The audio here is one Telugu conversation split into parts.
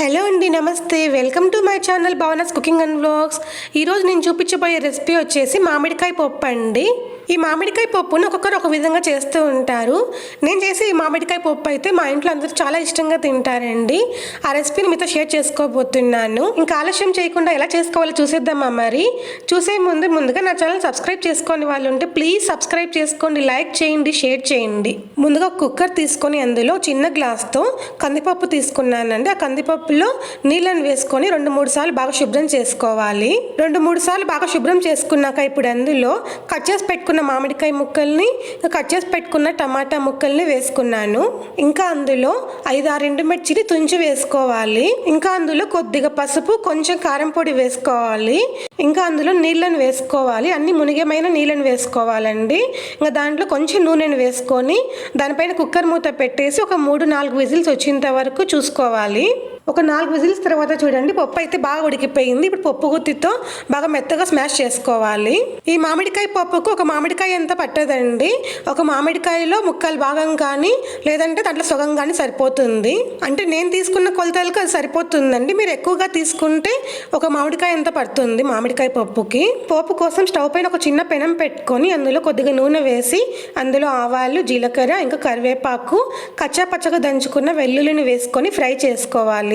హలో అండి నమస్తే. Welcome to my channel Bhavanas cooking and vlogs. ఈరోజు నేను చూపించబోయే రెసిపీ వచ్చేసి మామిడికాయ పప్పు అండి. ఈ మామిడికాయ పప్పును ఒక్కొక్కరు ఒక విధంగా చేస్తూ ఉంటారు. నేను చేసే ఈ మామిడికాయ పప్పు అయితే మా ఇంట్లో అందరూ చాలా ఇష్టంగా తింటారండి. ఆ రెసిపీని మీతో షేర్ చేసుకోబోతున్నాను. ఇంకా ఆలస్యం చేయకుండా ఎలా చేసుకోవాలో చూసేద్దామా మరి? చూసే ముందు ముందుగా నా ఛానల్ సబ్స్క్రైబ్ చేసుకోని వాళ్ళు ఉంటే ప్లీజ్ సబ్స్క్రైబ్ చేసుకోండి లైక్ చేయండి షేర్ చేయండి. ముందుగా కుక్కర్ తీసుకొని అందులో చిన్న గ్లాస్తో కందిపప్పు తీసుకున్నానండి. ఆ కందిపప్పులో నీళ్ళని వేసుకొని రెండు మూడు సార్లు బాగా శుభ్రం చేసుకోవాలి. రెండు మూడు సార్లు బాగా శుభ్రం చేసుకున్నాక ఇప్పుడు అందులో కట్ చేసి పెట్టుకున్న మామిడికాయ ముక్కల్ని కట్ చేసి పెట్టుకున్న టమాటా ముక్కల్ని వేసుకున్నాను. ఇంకా అందులో ఐదు ఆరు ఎండుమిర్చిని తుంచి వేసుకోవాలి. ఇంకా అందులో కొద్దిగా పసుపు కొంచెం కారం పొడి వేసుకోవాలి. ఇంకా అందులో నీళ్ళను వేసుకోవాలి. అన్ని మునిగమైన నీళ్ళను వేసుకోవాలండి. ఇంకా దాంట్లో కొంచెం నూనెను వేసుకొని దానిపైన కుక్కర్ మూత పెట్టేసి ఒక మూడు నాలుగు విజిల్స్ వచ్చేంత వరకు చూసుకోవాలి. ఒక నాలుగు విజిల్స్ తర్వాత చూడండి పప్పు అయితే బాగా ఉడికిపోయింది. ఇప్పుడు పప్పు గుత్తితో బాగా మెత్తగా స్మాష్ చేసుకోవాలి. ఈ మామిడికాయ పప్పుకు ఒక మామిడికాయ ఎంత పట్టదండి? ఒక మామిడికాయలో ముక్కలు భాగం కానీ లేదంటే దాంట్లో సగం కానీ సరిపోతుంది. అంటే నేను తీసుకున్న కొలతలకు అది సరిపోతుందండి. మీరు ఎక్కువగా తీసుకుంటే ఒక మామిడికాయ ఎంత పడుతుంది మామిడికాయ పప్పుకి? పోపు కోసం స్టవ్ పైన ఒక చిన్న పెనం పెట్టుకొని అందులో కొద్దిగా నూనె వేసి అందులో ఆవాలు జీలకర్ర ఇంకా కరివేపాకు కచ్చా పచ్చగా దంచుకున్న వెల్లుల్లిని వేసుకొని ఫ్రై చేసుకోవాలి.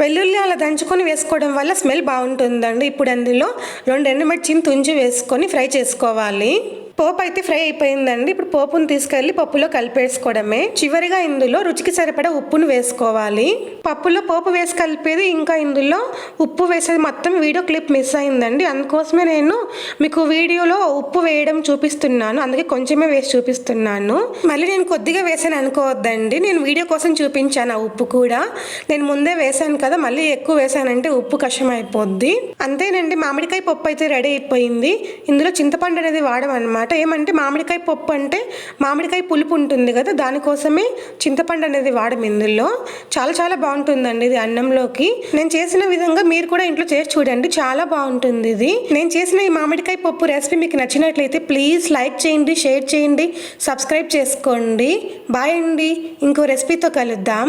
వెల్లుల్లి అలా దంచుకొని వేసుకోవడం వల్ల స్మెల్ బాగుంటుందండి. ఇప్పుడు అందులో రెండు ఎండుమిర్చిని తుంచి వేసుకొని ఫ్రై చేసుకోవాలి. పోపు అయితే ఫ్రై అయిపోయిందండి. ఇప్పుడు పోపును తీసుకెళ్ళి పప్పులో కలిపేసుకోవడమే. చివరిగా ఇందులో రుచికి సరిపడా ఉప్పును వేసుకోవాలి. పప్పులో పోపు వేసి కలిపేది ఇంకా ఇందులో ఉప్పు వేసేది మొత్తం వీడియో క్లిప్ మిస్ అయిందండి. అందుకోసమే నేను మీకు వీడియోలో ఉప్పు వేయడం చూపిస్తున్నాను. అందుకే కొంచెమే వేసి చూపిస్తున్నాను. మళ్ళీ నేను కొద్దిగా వేసాను అనుకోవద్దండి. నేను వీడియో కోసం చూపించాను ఆ ఉప్పు కూడా. నేను ముందే వేసాను కదా మళ్ళీ ఎక్కువ వేసానంటే ఉప్పు కషం అయిపోద్ది అంతేనండి మామిడికాయ పప్పు అయితే రెడీ అయిపోయింది. ఇందులో చింతపండు అనేది వాడమన్నమాట. ఏమంటే మామిడికాయ పప్పు అంటే మామిడికాయ పులుపు ఉంటుంది కదా దానికోసమే చింతపండు అనేది వాడము ఇందులో. చాలా చాలా బాగుంటుందండి ఇది అన్నంలోకి. నేను చేసిన విధంగా మీరు కూడా ఇంట్లో చేసి చూడండి చాలా బాగుంటుంది ఇది. నేను చేసిన ఈ మామిడికాయ పప్పు రెసిపీ మీకు నచ్చినట్లయితే ప్లీజ్ లైక్ చేయండి షేర్ చేయండి సబ్స్క్రైబ్ చేసుకోండి. బాయ్ అండి ఇంకో రెసిపీతో కలుద్దాం.